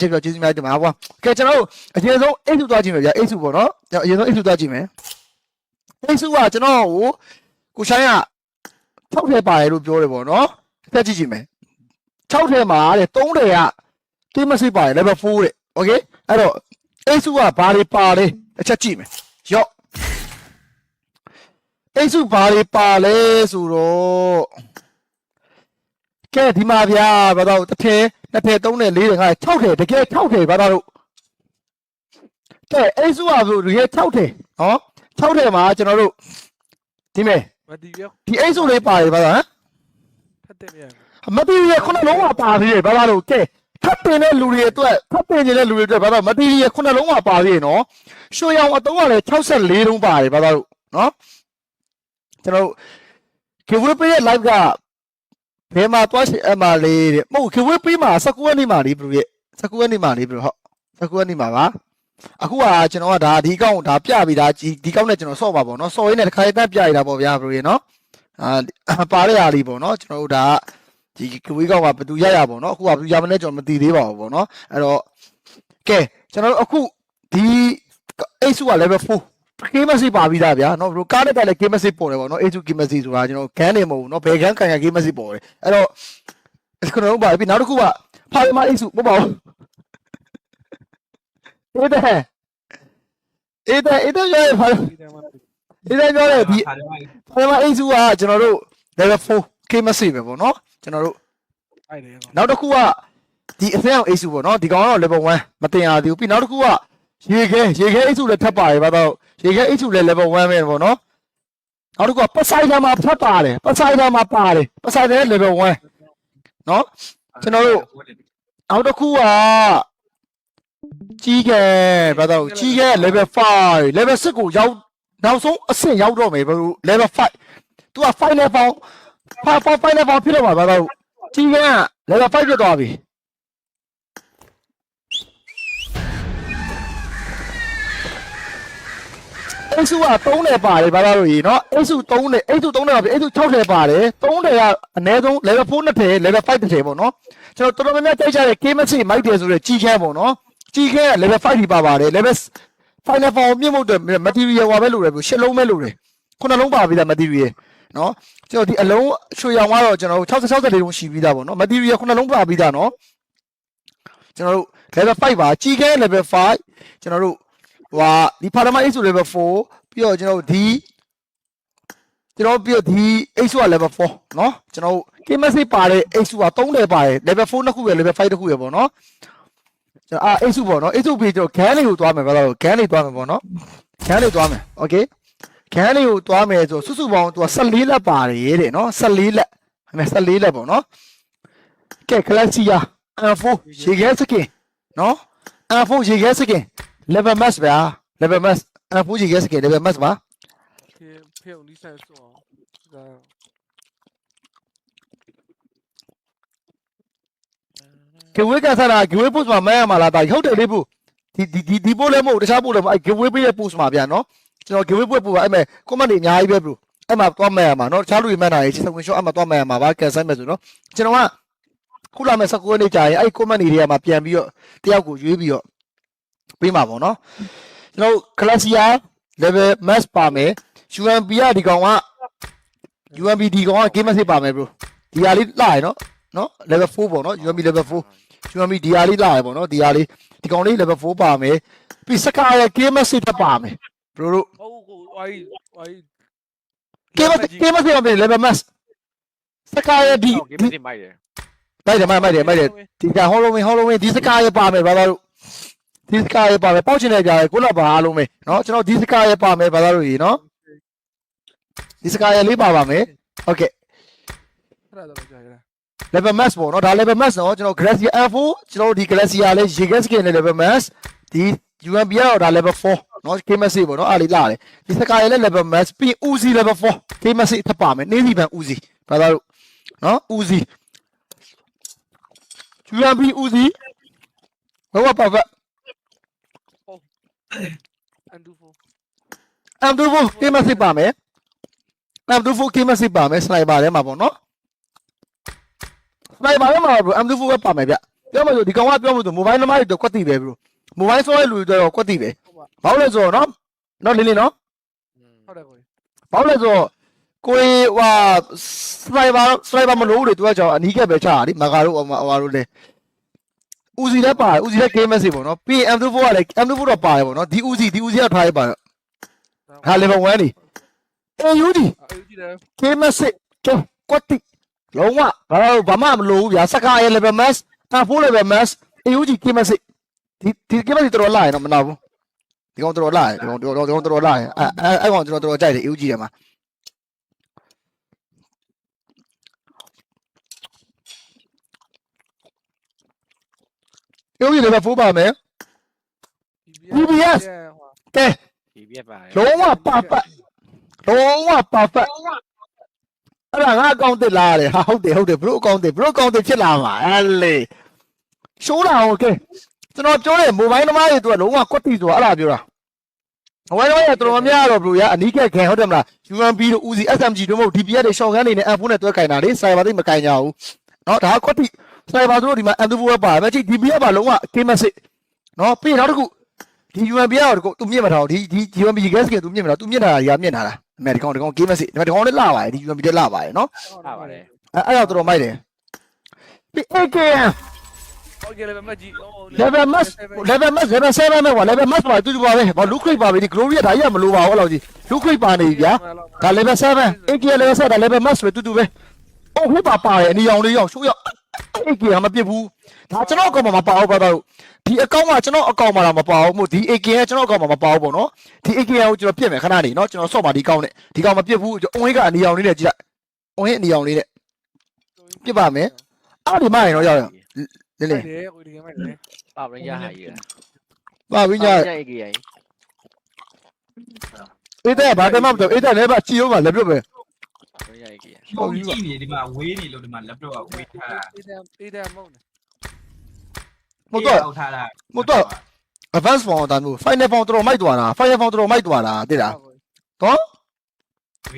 ကျေးဇူးကျေးဇူးများတင်ပါကွာကဲကျွန်တော်တို့အရင်ဆုံးအိတ်စုသွားကြည့်မယ်ဗျာအိတ်စုပေါ့နော်အရင်ဆုံးအိတ်စုသွားကြည့်မယ်အိတ်စုကကျွန်တော်ကိုကိုဆိုင်ကထောက်ထဲပါတယ်လို့ပြောတယ်ပေါ့နော်အသက်ကြည့်ကြည့်မယ်6ထဲမှာတဲ့3ထဲကတိမစိပါတယ် level 4တဲ့ okay အဲ့တော့အိတ်စုကဘာတွေပါလဲတစ်ချက်ကြည့်မယ်ရော့အိတ်စုဘာတွေပါလဲဆိုတော့ကဲဒီမှာဗျာဘာတော့တစ်ထဲ နှစ်ထဲသုံးထဲလေးထဲငါးထဲ6ထဲတကယ်6ထဲဘာတော့ကဲအိတ်စုကဆိုတကယ်6ထဲနော်6ထဲမှာကျွန်တော်တို့ဒီမဲ့မတီးပြောဒီအိတ်စုလေးပါတယ်ဘာသာဟမ်ဖတ်တယ်မြန်မတီးရခုနလုံးကပါသေးတယ်ဘာသာလို့ကဲထပ်ပင်တဲ့လူတွေအတွက်ထပ်ပင်နေတဲ့လူတွေအတွက်ဘာသာမတီးရခုနလုံးကပါသေးတယ်နော်ရွှေရောင်အတုံးကလည်း64တုံးပါတယ်ဘာသာလို့နော်ကျွန်တော်ကေဝရပေးရဲ့ live က ဘယ်မှာတွားရှိအမလေးတဲ့မဟုတ်ကေဝရပေးမှာ19ရက်နေ့မှာလေးဘယ်လိုရဲ့19ရက်နေ့မှာလေးဘယ်လိုဟုတ်19ရက်နေ့မှာပါအခုကကျွန်တော်ကဒါဒီကောင့်ဒါပြပြီးသားဒီကောင့်နဲ့ကျွန်တော်ဆော့ပါပေါ့နော်ဆော့ရင်းနဲ့တစ်ခါတည်းပြရတာပေါ့ဗျာဘယ်လိုရဲ့နော်အာပါရရလေးပေါ့နော်ကျွန်တော်တို့ဒါဒီကဝေးကောင်ကဘယ်သူရရပေါ့နော်အခုကဘယ်သူရမလဲကျွန်တော်မသိသေးပါဘူးပေါ့နော်အဲ့တော့ကဲကျွန်တော်တို့အခုဒီအိတ်စုက level 4 ကေမစီပါပြီးသားဗျာနော်ဘလို့ကားနဲ့တက်လဲကေမစီပေါ်တယ်ပေါ့နော်အိတ်စုကေမစီဆိုတာကျွန်တော်ဂန်းနေမဟုတ်ဘူးနော်ဘယ်ဂန်းကန်ရကေမစီပေါ်တယ်အဲ့တော့ကျွန်တော်တို့ပါပြီနောက်တစ်ခုကဖာရမအိတ်စုပေါ့ပေါ့အေးတဲ့အေးတဲ့အေးတဲ့ရဖာဒီတည်းမှာအေးတဲ့ပြောတယ်ဒီခါတယ်ပထမအိတ်စုကကျွန်တော်တို့ level 4 K မစိပဲပေါ့နော်ကျွန်တော်တို့အိုက်တယ်ကောင်နောက်တစ်ခုကဒီအစင်းအောင်အိတ်စုပေါ့နော်ဒီကောင်ကတော့ level 1မတင်ရသေးဘူးပြီးနောက်တစ်ခုကရေခဲရေခဲအိတ်စုလည်းထပ်ပါတယ်ဗျာတော့ ရေခဲအိတ်စုလည်း level 1ပဲပေါ့နော်နောက်တစ်ခုကပတ်ဆိုင်ထဲမှာဖတ်ပါတယ်ပတ်ဆိုင်ထဲမှာပါတယ်ပတ်ဆိုင်ထဲ level 1နော်ကျွန်တော်တို့နောက်တစ်ခုကကြီးကဲဗျာတော့ကြီးကဲ level 5 level 6ကိုရောက်နောက်ဆုံးအဆင့်ရောက်တော့မယ်ဘယ်လို level 5 तू က5 level 5 5 5 level ဖြစ်တော့မှာဗျာတော့ကြီးကဲ level 5ဖြစ်သွားပြီ အိတ်စုက3နယ်ပါတယ်ဗျာတော့ရေနော်အိတ်စု3နယ်အိတ်စု3နယ်ပါပြီအိတ်စု6နယ်ပါတယ်3နယ်ကအနည်းဆုံး level 4နှစ်ထည် level 5တစ်ထည်ပေါ့နော်ကျွန်တော်တော်တော်များများကြိုက်ကြတဲ့ K Max မိုက်တယ်ဆိုတဲ့ကြီးခဲပေါ့နော်ကြီးခဲက level 5ဒီပါပါတယ် level 5 level မြင့်မို့တဲ့ material ဟောပဲလို့ရတယ်ရှစ်လုံးပဲလို့တယ်ခုနှလုံးပါပြီလား material နော်ကျွန်တော်ဒီအလုံးရွှေရောင်ကတော့ကျွန်တော်တို့60 60လေးလုံးရှိပြီးသားပေါ့နော် material ခုနှလုံးပါပြီးသားနော်ကျွန်တော်တို့ level 5ပါကြီးခဲ level 5ကျွန်တော်တို့ ဟွာဒီ parama ace ဆို level 4ပြီးတော့ကျွန်တော်တို့ဒီကျွန်တော်တို့ပြီးတော့ဒီ ace က level 4เนาะကျွန်တော်တို့ KMS ပါတဲ့ ace က3တယ်ပါတယ် level 4နှစ်ခုရ level 5တစ်ခုရပေါ့เนาะကျွန်တော်အာ ace ပေါ့เนาะ ace ပြီးတော့ gan လေးကိုသွားမယ်ဗျာတော့ gan လေးသွားမယ်ပေါ့เนาะ gan လေးသွားမယ် okay gan လေးကိုသွားမယ်ဆိုစုစုပေါင်းသူက14လက်ပါတယ်တဲ့เนาะ14လက်ဟဲ့14လက်ပေါ့เนาะကဲ Galaxia M4 ရေခဲစကင်เนาะ M4 ရေခဲစကင် level max ဗျာ level max M4 ရေခဲစကင် level max ပါဖေဖေုံဒီဆန်ဆိုအောင်ဒါကဝေးကစားတာကဝေး post မှာမဲရမှာလားတာဟုတ်တယ်လေးဘူးဒီဒီဒီဒီပို့လည်းမဟုတ်တခြားပို့လည်းမဟုတ်အဲကဝေးပေးတဲ့ post မှာဗျာနော်ကျွန်တော်ကဝေးပို့ပို့ပါအဲ့မဲ့ comment တွေအများကြီးပဲဘလို့အဲ့မှာသွားမဲရမှာနော်တခြားလူတွေမှတ်တာရေးချက်ဝင်ရှော့အဲ့မှာသွားမဲရမှာပါကန်ဆယ်မဲ့ဆိုနော်ကျွန်တော်ကခုလာမဲ့19ရက်နေ့ကြာရင်အဲ့ comment တွေထဲမှာပြန်ပြီးတော့တယောက်ကိုရွေးပြီးတော့ ပေးမှာပေါ့နော်ကျွန်တော် Glacier level max ပါမယ် UMP ကဒီကောင်က UMP ဒီကောင်က game message ပါမယ် bro ဒီဟာလေးလာရနော်နော် level 4ပေါ့နော် UMP level 4ကျွန်တော်မီဒီယာလေးလာရပေါ့နော်ဒီဟာလေးဒီကောင်လေး level 4ပါမယ်ပြီးစကားရဲ့ game message တက်ပါမယ်ဘရိုတို့ဟုတ်ကိုအိုင်အိုင် game message game message ပါမယ် level max စကားရဲ့ဒီဂိမ်းမတင်မိုက်တယ်မိုက်တယ်မိုက်မိုက်တယ်မိုက်တယ်ဒီကဟောလုံးမင်းဟောလုံးမင်းဒီစကားရဲ့ပါမယ်ဘာသာတို့ ဒီစကားရဲ့ပါမယ်ပေါက်ချင်တဲ့ကြာရဲ့ကိုလာပါအားလုံးပဲเนาะကျွန်တော်ဒီစကားရဲ့ပါမယ်ဘာသာတို့ရေเนาะဒီစကားရဲ့လေးပါပါမယ်ဟုတ်ကဲ့ အဲ့ဒါတော့ကြာကြတာ level max ပေါ့နော်ဒါ level max နော်ကျွန်တော် Glacier F4 ကျွန်တော်ဒီ Glacier လေးရေခဲ skin နဲ့ level max ဒီ UMP ကတော့ဒါ level 4နော် KMS ပေါ့နော်အားလေးလာတယ်ဒီစကားရဲ့လည်း level max ပြီး Uzi level 4 KMS ထပ်ပါမယ်နေစီပန် Uzi ဘာသာလို့နော် Uzi UMP Uzi ဘောပါပါ အန်ဒူဖို M24 KMS ပါမယ် M24 KMS ပါမယ် sniper ထဲမှာပေါ့နော် sniper ထဲမှာ bro M24 ပဲပါမယ်ဗျပြောမှဆိုဒီကောင်ကပြောမှဆို mobile သမားတွေတော့ကွက်တိပဲ bro mobile ဆောရဲလူတွေတော့ကွက်တိပဲဟုတ်ပါဘာလို့လဲဆိုတော့နော်နော်လင်းလင်းနော်ဟုတ်တယ်ကိုကြီးဘာလို့လဲဆိုတော့ကိုယ်ဟွာစနိုက်ပါစနိုက်ပါမလို့လေသူကကြောင်အနီးကပ်ပဲချတာဒီမဂါတို့ဟိုဟွာတို့လေ ဦးစီလည်းပါတယ်ဦးစီလည်း game message ပေါ့နော်ပြီးရင် M24 ကလည်း M24 တော့ပါတယ်ပေါ့နော်ဒီဦးစီဒီဦးစီကထားရပါတော့ဟာ level 1နေ AUD အေးကြည့်တယ် game message ကဲကွက်တိလုံးဝဘာလို့ဘာမှမလို့ဘူးဗျာစကားရဲ့ level mass တာ4 level mass AUG game message ဒီဒီ game message တော်တော်လာရနော်မနာဘူးဒီကောင်တော်တော်လာရဒီကောင်တော်တော်တော်တော်လာရအဲအဲအဲကောင်ကျွန်တော်တော်တော်ကြိုက်တယ် AUG ထဲမှာ ရုပ်ရည်လည်းပဲဖိုးပါမယ် BBS ကဲ ဒီပြက်ပါတယ် လုံးဝပါပတ်လုံးဝပါပတ်အဲ့ဒါငါအကောင့်တစ်လာရတယ်ဟာဟုတ်တယ်ဟုတ်တယ်ဘလို့အကောင့်တစ်ဘလို့အကောင့်တစ်ဖြစ်လာမှာအဲ့လေရှိုးတာဟုတ်ကဲကျွန်တော်ပြောတယ်မိုဘိုင်းသမားတွေသူကလုံးဝကွက်တီဆိုတာအဲ့ဒါပြောတာမိုဘိုင်းသမားတွေတော်တော်များတော့ဘလို့ရအနီးကက်ခံဟုတ်တယ်မလား UMP တို့ UZ SMG တို့မဟုတ် DPS တွေ shotgun တွေနဲ့ M4 နဲ့တွဲကင်တာလေစိုက်ပါသိမကင်ကြဘူးเนาะဒါကကွက်တီ ဆိုင်ဘာတို့ဒီမှာအန်တူဘောပါပဲကြည့်ဒီဘီကပါလုံးဝကေမစစ်နော်ပြီးနောက်တစ်ခုဒီ UMB ကတော့ကိုသူမြင်မထားဘူးဒီဒီ UMB gas ကသူမြင်မထားသူမြင်ထားတာရာမြင်ထားတာအမေဒီကောင်ဒီကောင်ကေမစစ်ဒီကောင်လည်းလာပါတယ်ဒီ UMB တက်လာပါတယ်နော်လာပါတယ်အဲ့အဲ့တော့တော်မိုက်တယ်ပြီး AKM level match level match level match level 7မှာ level match ပါတူတူပါပဲဘာ loot crate ပါပဲဒီ glory ကဒါကြီးကမလိုပါဘူးအဲ့လိုကြီး loot crate ပါနေပြီဗျာဒါ level 7 AKM level 7ဒါ level match ပဲတူတူပဲဟုတ်ဟုတ်ပါပါတယ်အနီရောင်လေးရောင်ရှိုးရောက် 8K ကမပြစ်ဘူးဒါကျွန်တော်အကောင့်မှာမပါဘူးဘာသာဒီအကောင့်ကကျွန်တော်အကောင့်မှာတော့မပါဘူးမို့ဒီ 8K ကကျွန်တော်အကောင့်မှာမပါဘူးပေါ့နော်ဒီ 8K ကိုကျွန်တော်ပြစ်မယ်ခဏနေနော်ကျွန်တော်ဆော့ပါဒီကောင့်နဲ့ဒီကောင့်မပြစ်ဘူးကျွန်တော် on ကအနီအောင်လေးနဲ့ကြည့်လိုက် on အနီအောင်လေးနဲ့ပြစ်ပါမယ်အော်ဒီမရနော်ရောက်ရလေလေပါပရင်းရဟာကြီးပါပရင်းရအေးတဲ့ဘာတမမတော့အေးတဲ့လည်းပါချီအောင်ပါလည်းပြုတ်ပဲ တို့ရိုက်ကြီး။ပုံကြည့်နေဒီမှာဝေးနေလို့ဒီမှာ laptop ကဝေးထားတာအေးတယ်အေးတယ်မဟုတ်နဲ့။မဟုတ်တော့ဟုတ်ထားတာ။မဟုတ်တော့ advance ဘောင်းတန်းကို final form တော်မိုက်သွားတာ final form တော်မိုက်သွားတာတိလား။တော့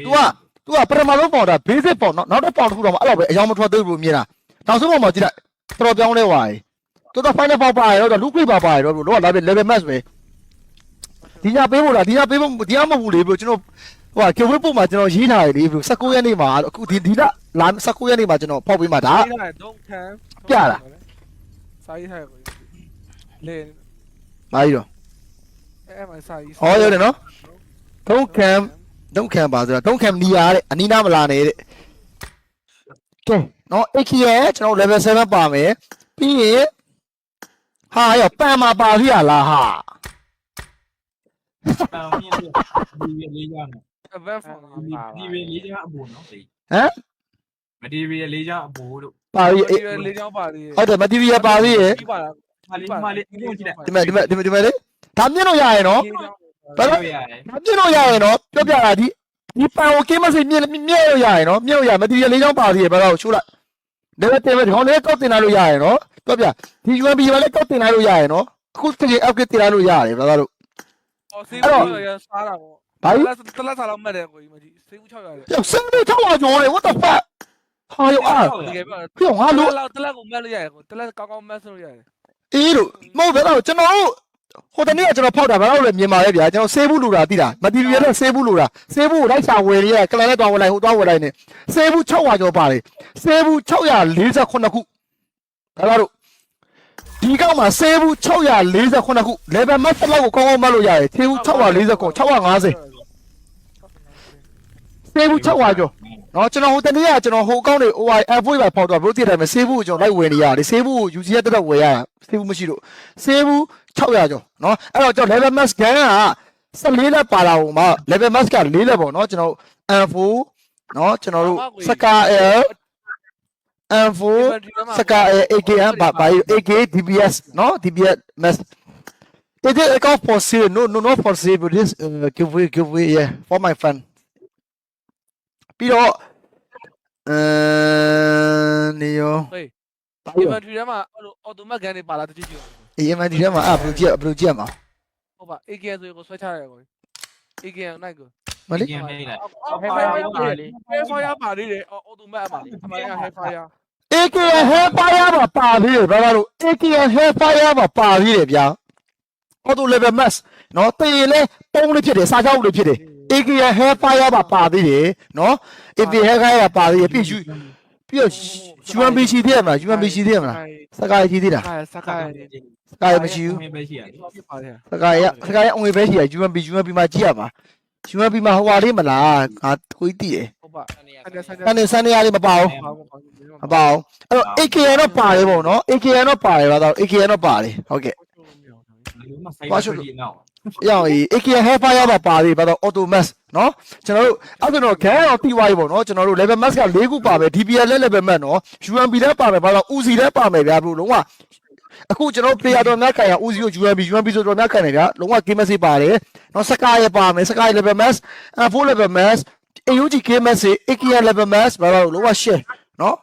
तू က तू ကပထမဆုံးပေါင်တာ basic ပေါင်နောက်နောက်တစ်ပေါင်တစ်ခုတော့မအဲ့လိုပဲအယောင်မထွက်သေးဘူးမြင်တာ။နောက်ဆုံးပေါင်မှာကြည့်လိုက်တော်တော်ပြောင်းလဲသွားပြီ။တော်တော် final form ပါရတော့လူခွေပါပါရတော့လောက level match ပဲ။ဒီညပေးဖို့လားဒီညပေးဖို့ဒီညမဟုတ်ဘူးလေဘို့ကျွန်တော် ဟိုကကေဝေးပုံမှာကျွန်တော်ရေးထားတယ်လေဘို့19ရက်နေ့မှာအခုဒီဒီလလာ19ရက်နေ့မှာကျွန်တော်ဖောက်ပေးမှာဒါအေးတယ်ဒုံခံစာရေးထားကိုလေမာကြီးတော့အဲ့မှာစာရေးဟောရတယ်နော်ထုံးခံထုံးခံပါဆိုတာထုံးခံနီးရတဲ့အနီးနားမလာနဲ့တဲ့ကဲနော် AK ရဲ့ကျွန်တော် level 7ပါမယ်ပြီးရင်ဟာရောပန်မှာပါပြီလားဟာတောင်းမြင်ဒီလေးကြောင်းနော် advance form ဒီဒီလေးကြောင်းအဘူနော်ဒီဟမ်မဒီရီလေးကြောင်းအဘူလို့ပါပြီအေးလေးချောင်းပါသေးဟုတ်တယ်မတီဗီရပါပြီရဲ့ဒီပါလားမလေးမလေးအခုကြည့်လိုက်ဒီမဲ့ဒီမဲ့ဒီမဲ့ဒီမဲ့လေဒါမြင်လို့ရရင်နော်ဘာလို့ရတယ်ဒါမြင်လို့ရရင်နော်ပြောပြတာဒီဒီပန်ကိုကင်းမစိမြင်မြင်လို့ရရင်နော်မြင်လို့ရမတီဗီလေးချောင်းပါသေးရဲ့ဘာလို့ရှိုးလိုက် level 10ပဲဒီကောင်လေးကောက်တင်လာလို့ရရင်နော်ပြောပြဒီ UMB မှာလည်းကောက်တင်လာလို့ရရင်နော်အခုတကယ် upgrade တင်လာလို့ရတယ်ဘာလို့ဟောစေးဘူးရစားတာပေါ့ ဘာကြီးလက်တလက်စားလောက်မှတ်တယ်ကိုကြီးမကြီးစေးဘူး6ရတယ်ပြောစမ်းလို့ထောက်လာကြောလေ what the fuck ဟာယောအာတကယ်ပြောပြောငါလို့လောက်တလက်ကိုမှတ်လို့ရတယ်ကိုတလက်ကောင်းကောင်းမှတ်လို့ရတယ်အေးလို့မဟုတ်ဘဲတော့ကျွန်တော်တို့ဟိုတနေ့ကကျွန်တော်ဖောက်တာဘာလို့လဲမြင်ပါရဲ့ဗျာကျွန်တော်ဆေးဘူးလို့တာတိတာမတီဗီရဲ့ဆေးဘူးလို့တာဆေးဘူးကိုလိုက်ချဝယ်ရကလန်နဲ့တွားဝယ်လိုက်ဟိုတွားဝယ်လိုက်နေဆေးဘူး600ကျော်ပါတယ်ဆေးဘူး648ခုဒါလားတို့ဒီကောက်မှာဆေးဘူး648ခု level max လောက်ကိုကောင်းကောင်းမှတ်လို့ရတယ်ဆေးဘူး640ခု650 ဆေးဘူး600ကျော်နော်ကျွန်တော်ဟိုတနေ့ကကျွန်တော်ဟိုအကောင့်တွေ OI F4 ပဲဖောက်တော့ဘလို့တည်တယ်မဆေးဘူးကိုကျွန်တော်လိုက်ဝယ်နေရတယ်ဆေးဘူးကို UC ရတက်တက်ဝယ်ရတာဆေးဘူးမရှိလို့ဆေးဘူး600ကျော်နော်အဲ့တော့ကျွန်တော် level max gun က14လက်ပါလာဟိုမှာ level max က4လက်ပေါ့နော်ကျွန်တော် M4 နော်ကျွန်တော်တို့ Saka L M4 Saka L AKM ဘာဘာ AK DBS နော် DBS max It is account for sale. No, no, not for sale. But this uh, giveaway, giveaway, yeah, for my friend. ပြီးတော့အဲနေရောဟေးဘာဒီရောမန်ထရီထဲမှာအဲ့လိုအော်တိုမတ်ကန်တွေပါလာတကြည့်ကြည့်အေးမဒီထဲမှာအဘလူကြည့်ဘလူကြည့်မှာဟုတ်ပါ AKN ဆိုရင်ကိုဆွဲချရတယ်ကို AKN နိုင်ကိုမလေးကျင်းနေလိုက်ဟဲဖာယာပါလေဟဲဖာယာပါလေအော်တိုမတ်အမအမရဟဲဖာယာ AKN Hellfire မှာပါသေးတယ်ဘာသာလို့ AKN Hellfire မှာပါသေးတယ်ဗျာ auto level max နော်တည်ရင်လဲပုံးလေးဖြစ်တယ်စာကြောက်လေးဖြစ်တယ် AKN Hellfire မှာပါသေးတယ်နော် AKN Hellfire ပါသေးတယ်ပြီးယူပြီးတော့ UMB ရှိသေးတယ်မလား UMB ရှိသေးတယ်မလားစကားရှိသေးတာစကားစကားစကားမရှိဘူးမင်းပဲရှိရတယ်ဖြစ်ပါတယ်စကားရစကားရအငွေပဲရှိရ UMB UMB မှာကြည့်ရမှာ UMB မှာဟိုဟာလေးမလားငါကိုကြီးတည်တယ်ဟုတ်ပါအနေရအဲ့ဒါဆိုင်။ကနေစနေရလေးမပါဘူးပါဘူးပါဘူး။မပါဘူး။အဲ့တော့ AKN တော့ပါတယ်ပေါ့နော်။ AKN တော့ပါတယ်ပါတော့ AKN တော့ပါတယ်။ဟုတ်ကဲ့လူမဆိုင်ပါရှိနော်။ရ အောင် AKN Hellfire ရပါပါသေးပါတော့ Automax နော်။ကျွန်တော်တို့အဲ့ဒါတော့ gang တော့တီးသွားပြီပေါ့နော်။ကျွန်တော်တို့ level max က၄ခုပါမယ် DPL လည်း level max နော်။ UMB လည်းပါမယ်ဘာလို့ UZ လည်းပါမယ်ဗျာဘလို့လုံးဝအခုကျွန်တော် player တော်များခံရ UZ ကို UMB UMB ဆိုတော့များခံတယ်ဗျာလုံးဝ game message ပါတယ်။နော် Sky ရပါမယ် Sky level max F4 level max AUG game message AKN level max ဘာလို့လုံးဝ share နော်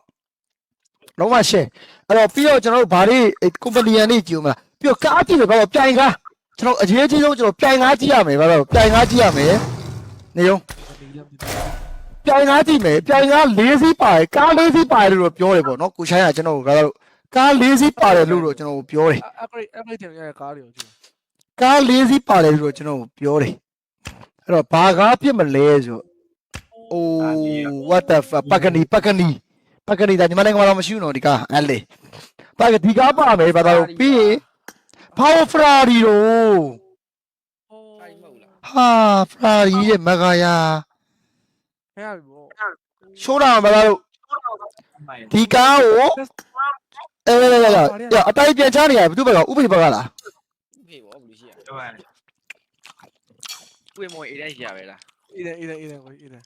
။လုံးဝ share အဲ့တော့ပြီးတော့ကျွန်တော်တို့ဘာတွေ company ရနေကြည့်ဦးမလားပြီးတော့ကားကြည့်တယ်ဘာလို့ပြိုင်ကား ကျွန်တော်အရေးကြီးဆုံးကျွန်တော်ပြိုင်ကားကြည့်ရမယ်ဘာလို့ပြိုင်ကားကြည့်ရမယ်နေရောပြိုင်ကားကြည့်မယ်ပြိုင်ကား၄စီးပါတယ်ကား၄စီးပါတယ်လို့ပြောတယ်ပေါ့နော်ကိုချိုင်းကကျွန်တော်ကကတော့ကား၄စီးပါတယ်လို့တော့ကျွန်တော်ပြောတယ် upgrade upgrade တင်ရတဲ့ကားတွေကိုကြည့်ကား၄စီးပါတယ်လို့တော့ကျွန်တော်ပြောတယ်အဲ့တော့ဘာကားဖြစ်မလဲဆို Oh what the fuck ပကနီပကနီပကနီဒါညီမနိုင်ငံမှာတော့မရှိဘူးနော်ဒီကားအဲ့လေပကဒီကားပါမယ်ဘာသာလို့ပြီးရင် Power Ferrari တော့ဟိုအဲ့မဟုတ်လားဟာ Ferrari ရဲ့မဂါယာဖဲရပြီပေါ့ရှိုးတာဘာသာလို့ဒီကားကိုအဲရရရရအတိုင်းပြန်ချနေရဘယ်သူဘက်ကဥပဒေဘက်ကလားဖေးပေါ့ဘလူရှိရတော့ကွေမော်အေးတဲ့ရှိရပဲလားအေးတယ်အေးတယ်အေးတယ်ကိုအေးတယ်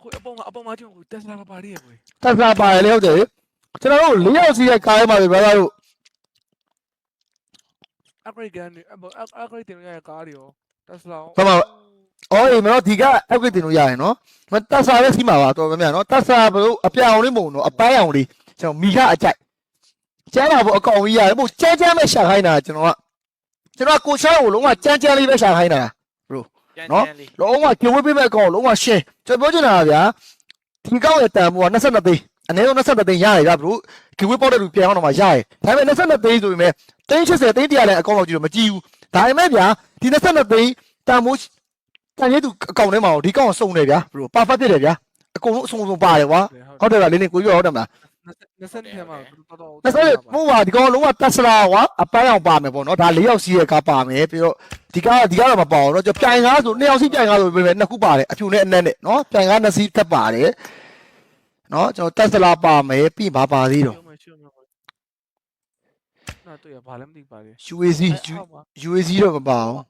ကိုအပေါ်မှာအပေါ်မှာကျုံကိုတက်စလာပါရီရဲ့ကိုတက်လာပါတယ်လေဟုတ်တယ်ကျွန်တော်တို့၄ယောက်စီးရဲ့ကားထဲမှာပဲဘာသာလို့ upgrade ကန်နေ upgrade တင်ရတဲ့ကားတွေရောတက်စလာဘာမှအော်အေးမနော်ဒီက upgrade တင်လို့ရရင်နော်မတက်ဆာပဲစီးမှာပါတော်များများနော်တက်ဆာဘလို့အပြောင်လေးမဟုတ်နော်အပိုင်းအောင်လေးကျွန်တော်မိခအကြိုက်ကျန်းတာဘုအကောင်ကြီးရတယ်ဘုကျန်းကျန်းပဲရှာခိုင်းတာကျွန်တော်ကကျွန်တော်ကိုချောင်းကိုလုံးဝကျန်းကျန်းလေးပဲရှာခိုင်းတာကျန်းနော်ကျန်းလေးလုံးဝကျိုးဝေးပေးမဲ့အကောင်လုံးဝရှင်းကျွန်တော်ပြောချင်တာကဗျာဒီကောက်ရဲ့တန်ဖိုးက22သိန်းအနည်းဆုံး22သိန်းရတယ်ဗျာဘလို့ ဂီဝေးပေါက်တဲ့လူပြန်အောင်တော့မှရရဲဒါပေမဲ့22သိန်းဆိုပေမဲ့သိန်း80သိန်း100လည်းအကောင့်လောက်ကြည့်လို့မကြည့်ဘူးဒါပေမဲ့ဗျာဒီ22သိန်းတန်မိုးတန်ရဲသူအကောင့်ထဲမှာဒီကောင်စုံတယ်ဗျာဘရိုပါဖက်ဖြစ်တယ်ဗျာအကုန်လုံးအစုံစုံပါတယ်ကွာဟုတ်တယ်ဗျာလင်းလင်းကိုပြောဟုတ်တယ်မလား20ထဲမှာတော်တော်20မို့ပါဒီကောင်လုံးဝတက်စလာကွာအပန်းအောင်ပါမယ်ပေါ့နော်ဒါ၄ယောက်စီးရဲ့ကားပါမယ်ပြီးတော့ဒီကားဒီကားတော့မပါအောင်တော့ပြိုင်ကားဆို2ယောက်စီးပြိုင်ကားဆိုပေမဲ့နှစ်ခုပါတယ်အဖြူနဲ့အနက်နဲ့နော်ပြိုင်ကားနှစ်စီးထပ်ပါတယ်နော်ကျွန်တော်တက်စလာပါမယ်ပြီးပါပါသေးတော့ ချို့မှာနော်တွေ့ရဘာလဲမသိပါလေ UAC UAC တော့မပါအောင်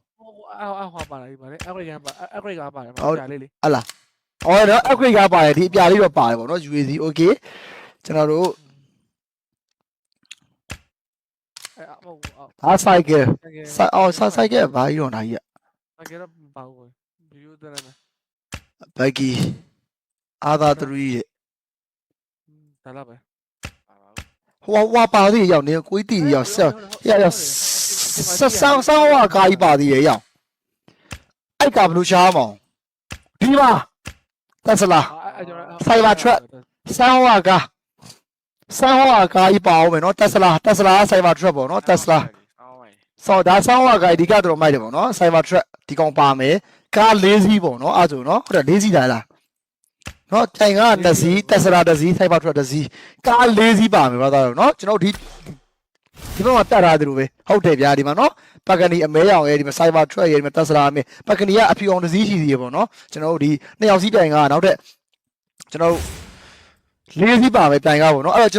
အော်အော်ဟောပါလားဒီပါလေ upgrade ကပါ upgrade ကပါတယ်ဟုတ်တယ်လေးလေးဟလာအော်တော့ upgrade ကပါတယ်ဒီအပြာလေးတော့ပါတယ်ပေါ့နော် UAC okay ကျွန်တော်တို့ဟာဆိုင်ကယ်ဆိုင်အော်ဆိုင်ကယ်ဘာကြီးတော့နိုင်ရဆိုင်ကယ်တော့ဘာဘူးဗီဒီယိုတက်နေဘက်ကီအာသာ3ရဲ့ဒါလားပဲ ဟိုဟွာပါသေးရောက်နေကိုကြီးတီရောက်ဆက်ရရဆက်ဆောင်းဆောင်းဝါကာကြီးပါသေးရဲ့ရောက်အဲ့ကဘလူးရှားမောင်ဒီမှာတက်စလာ Cyber truck ဆောင်းဝါကာဆောင်းဝါကာကြီးပါအောင်မယ်နော်တက်စလာတက်စလာ Cyber truck ပေါ့နော်တက်စလာအောင်းဝိုင်းဆောင်းဒါဆောင်းဝါကာကြီးဒီကတော့မိုက်တယ်ပေါ့နော် Cyber truck ဒီကောင်ပါမယ်ကား၄စီးပေါ့နော်အဲ့ဆိုနော်ဟုတ်တယ်၄စီးလားလား နော်တိုင်က2စီးတက်စလာ2စီး Cyber truck 2စီးကား၄စီးပါမယ်ဘာသာတော့နော်ကျွန်တော်ဒီဒီဘက်မှာတက်ထားတယ်လို့ပဲဟုတ်တယ်ဗျာဒီမှာနော်ပကနီအမဲရောင်ရဲ့ဒီမှာ Cyber truck ရဲ့ဒီမှာတက်စလာအမဲပကနီကအဖြူအောင်တစ်စီးရှိသေးရပေါ့နော်ကျွန်တော်တို့ဒီနှစ်ယောက်စီးပြိုင်ကနောက်ထပ်ကျွန်တော်တို့လေးစီးပါမယ်ပြိုင်ကပေါ့နော်အဲ့တော့ကျွန်တော်